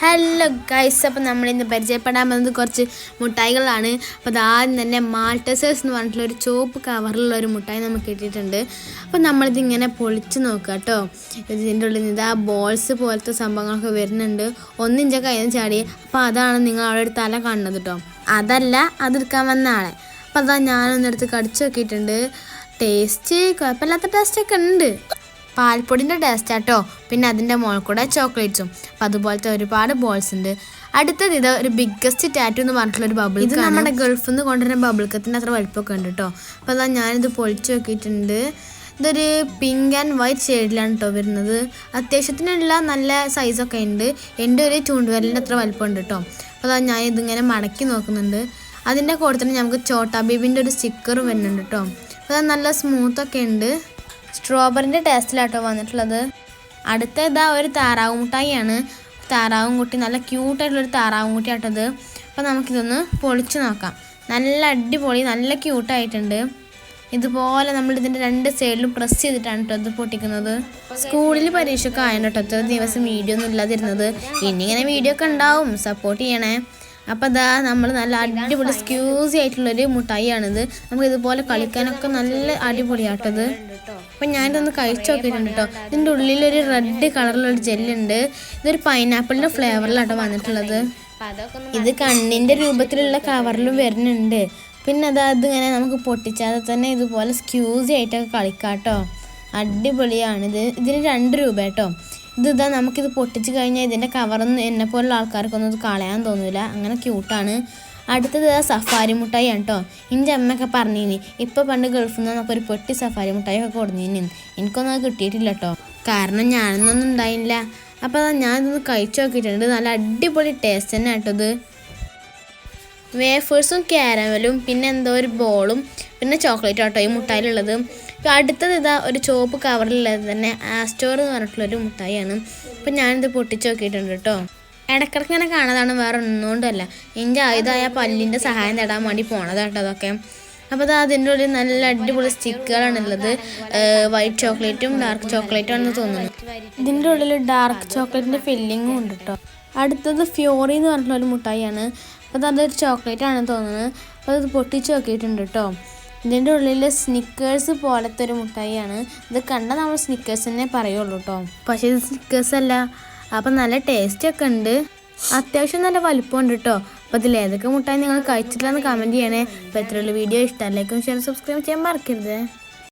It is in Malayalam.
ഹലോ ഗൈസ് അപ്പം നമ്മൾ ഇന്ന് പരിചയപ്പെടാൻ വന്നത് കുറച്ച് മുട്ടായികളാണ്. അപ്പോൾ അത് ആദ്യം തന്നെ മാൾട്ടസേഴ്സ് എന്ന് പറഞ്ഞിട്ടുള്ള ഒരു ചുവപ്പ് കവറിലുള്ള ഒരു മുട്ടായി നമുക്ക് കിട്ടിയിട്ടുണ്ട്. അപ്പോൾ നമ്മളിതിങ്ങനെ പൊളിച്ച് നോക്കുക കേട്ടോ. ഇതിന്റെ ഉള്ളിൽ നിന്ന് ആ ബോൾസ് പോലത്തെ സംഭവങ്ങളൊക്കെ വരുന്നുണ്ട്. ഒന്നിഞ്ച കയ്യിൽ ചാടി. അപ്പോൾ അതാണ് നിങ്ങൾ അവിടെ ഒരു തല കാണുന്നത് കേട്ടോ. അതല്ല അതെടുക്കാൻ വന്ന ആളെ. അപ്പോൾ അതാ ഞാനൊന്നെടുത്ത് കടിച്ചു നോക്കിയിട്ടുണ്ട്. ടേസ്റ്റ് കുഴപ്പമില്ലാത്ത ടേസ്റ്റൊക്കെ ഉണ്ട്. പാൽപ്പൊടിന്റെ ടേസ്റ്റ് ആട്ടോ. പിന്നെ അതിന്റെ മോൾ കൂടെ ചോക്ലേറ്റ്സും അപ്പം അതുപോലത്തെ ഒരുപാട് ബോൾസ് ഉണ്ട്. അടുത്തത് ഇത് ഒരു ബിഗ്ഗസ്റ്റ് ടാറ്റു എന്ന് പറഞ്ഞിട്ടുള്ള ഒരു ബബിൾ ഇത് നമ്മുടെ ഗൾഫിൽ നിന്ന് കൊണ്ടുവരുന്ന ബബിൾക്കത്തിന്റെ അത്ര വലിപ്പമൊക്കെ ഉണ്ട് കേട്ടോ അപ്പോൾ അതാ ഞാനിത് പൊളിച്ച് നോക്കിയിട്ടുണ്ട്. ഇതൊരു പിങ്ക് ആൻഡ് വൈറ്റ് ഷെയ്ഡിലാണ് കേട്ടോ വരുന്നത്. അത്യാവശ്യത്തിനുള്ള നല്ല സൈസൊക്കെ ഉണ്ട്. എന്റെ ഒരു ചൂണ്ടുവരലിന്റെ അത്ര വലിപ്പമുണ്ട് കേട്ടോ അപ്പോൾ അതാ ഞാൻ ഇതിങ്ങനെ മടക്കി നോക്കുന്നുണ്ട്. അതിന്റെ കൂടെ തന്നെ നമുക്ക് ചോട്ടാ ബേബിന്റെ ഒരു സ്റ്റിക്കർ വരുന്നുണ്ട് കേട്ടോ അത് നല്ല സ്മൂത്തൊക്കെ ഉണ്ട്. സ്ട്രോബെറിന്റെ ടേസ്റ്റിലാട്ടോ വന്നിട്ടുള്ളത്. അടുത്ത ഇതാ ഒരു താറാവ് മുട്ടായിയാണ്. താറാവും കുട്ടി നല്ല ക്യൂട്ടായിട്ടുള്ളൊരു താറാവും കുട്ടി ആട്ടത് അപ്പോൾ നമുക്കിതൊന്ന് പൊളിച്ച് നോക്കാം. നല്ല അടിപൊളി നല്ല ക്യൂട്ടായിട്ടുണ്ട്. ഇതുപോലെ നമ്മൾ ഇതിന്റെ രണ്ട് സൈഡിലും പ്രസ് ചെയ്തിട്ടാണ് കേട്ടോ ഇത് പൊട്ടിക്കുന്നത്. സ്കൂളിൽ പരീക്ഷയൊക്കെ ആയിരുന്നു കേട്ടോ ദിവസം വീഡിയോ ഒന്നും ഇല്ലാതിരുന്നത്. ഇനി ഇങ്ങനെ വീഡിയോ ഒക്കെ ഉണ്ടാവും. സപ്പോർട്ട് ചെയ്യണേ. അപ്പോൾ ഇതാ നമ്മൾ നല്ല അടിപൊളി സ്ക്യൂസി ആയിട്ടുള്ളൊരു മുട്ടായിയാണിത്. നമുക്ക് ഇതുപോലെ കളിക്കാനൊക്കെ നല്ല അടിപൊളിയാട്ടത് അപ്പം ഞാനിതൊന്ന് കഴിച്ചു നോക്കിയിട്ടുണ്ട് കേട്ടോ ഇതിന്റെ ഉള്ളിലൊരു റെഡ് കളറിലൊരു ജെല്ലുണ്ട് ഇതൊരു പൈനാപ്പിളിന്റെ ഫ്ലേവറിലാട്ടോ വന്നിട്ടുള്ളത്. ഇത് കണ്ണിന്റെ രൂപത്തിലുള്ള കവറിലും വരുന്നുണ്ട്. പിന്നെ അത് അതിങ്ങനെ നമുക്ക് പൊട്ടിച്ചാതെ തന്നെ ഇതുപോലെ സ്ക്യൂസി ആയിട്ടൊക്കെ കളിക്കാം കേട്ടോ അടിപൊളിയാണിത്. ഇതിന് രണ്ട് രൂപ കേട്ടോ ഇത് ഇതാ നമുക്കിത് പൊട്ടിച്ച് കഴിഞ്ഞാൽ ഇതിന്റെ കവറൊന്നും എന്നെ പോലുള്ള ആൾക്കാർക്കൊന്നും ഇത് കളയാൻ തോന്നില്ല അങ്ങനെ ക്യൂട്ടാണ് അടുത്തത് സഫാരി മുട്ടായി കേട്ടോ എന്റെ അമ്മയൊക്കെ പറഞ്ഞിനി ഇപ്പോൾ പണ്ട് ഗൾഫിൽ നിന്ന് നമുക്ക് ഒരു പൊട്ടി സഫാരി മുട്ടായി ഒക്കെ കൊടുന്നിനി. എനിക്കൊന്നും അത് കിട്ടിയിട്ടില്ല കേട്ടോ കാരണം ഞാനൊന്നും ഉണ്ടായില്ല. അപ്പോൾ അതാ ഞാനിതൊന്ന് കഴിച്ചു നോക്കിയിട്ടുണ്ട്. നല്ല അടിപൊളി ടേസ്റ്റ് തന്നെ കേട്ടോ ഇത്. വേഫേഴ്സും ക്യാരമലും പിന്നെ എന്തോ ഒരു ബോളും പിന്നെ ചോക്ലേറ്റ് ആട്ടോ ഈ മുട്ടായിലുള്ളത്. ഇപ്പം അടുത്തത് ഇതാ ഒരു ചുവപ്പ് കവറിലുള്ളത് തന്നെ ആസ്റ്റോർ എന്ന് പറഞ്ഞിട്ടുള്ളൊരു മുട്ടായിയാണ്. ഇപ്പം ഞാനിത് പൊട്ടിച്ച് നോക്കിയിട്ടുണ്ട് കേട്ടോ. ഇടക്കിടക്ക് ഇങ്ങനെ കാണാതാണ് വേറെ ഒന്നുകൊണ്ടല്ല എന്റെ ആയുധമായ പല്ലിന്റെ സഹായം തേടാൻ വേണ്ടി പോണത് കേട്ടോ അതൊക്കെ. അപ്പോൾ അത് അതിന്റെ ഉള്ളിൽ നല്ല അടിപൊളി സ്റ്റിക്കുകളാണ് ഉള്ളത് വൈറ്റ് ചോക്ലേറ്റും ഡാർക്ക് ചോക്ലേറ്റും ആണെന്ന് തോന്നുന്നു. ഇതിന്റെ ഉള്ളിൽ ഡാർക്ക് ചോക്ലേറ്റിന്റെ ഫില്ലിങ്ങും ഉണ്ട് കേട്ടോ. അടുത്തത് ഫ്യോറി എന്ന് പറഞ്ഞിട്ടുള്ള ഒരു മുട്ടായിയാണ്. അപ്പോൾ അതൊരു ചോക്ലേറ്റ് ആണെന്ന് തോന്നുന്നത്. അപ്പോൾ അത് പൊട്ടിച്ച് നോക്കിയിട്ടുണ്ട് കേട്ടോ ഇതിന്റെ ഉള്ളിൽ സ്നിക്കേഴ്സ് പോലത്തെ ഒരു മുട്ടായിയാണ്. ഇത് കണ്ടാൽ നമ്മൾ സ്നിക്കേഴ്സ് തന്നെ പറയുള്ളൂ കേട്ടോ പക്ഷേ ഇത് സ്നിക്കേഴ്സ് അല്ല. അപ്പം നല്ല ടേസ്റ്റ് ഒക്കെ ഉണ്ട്. അത്യാവശ്യം നല്ല വലുപ്പമുണ്ട് കേട്ടോ അപ്പോൾ ഇതിൽ ഏതൊക്കെ മുട്ടായി നിങ്ങൾ കഴിച്ചിട്ടില്ലെന്ന് കമന്റ് ചെയ്യണേ. അപ്പോൾ എത്രയുള്ള വീഡിയോ ഇഷ്ടമല്ലേക്കും ഷെയർ സബ്സ്ക്രൈബ് ചെയ്യാൻ മറക്കരുത്.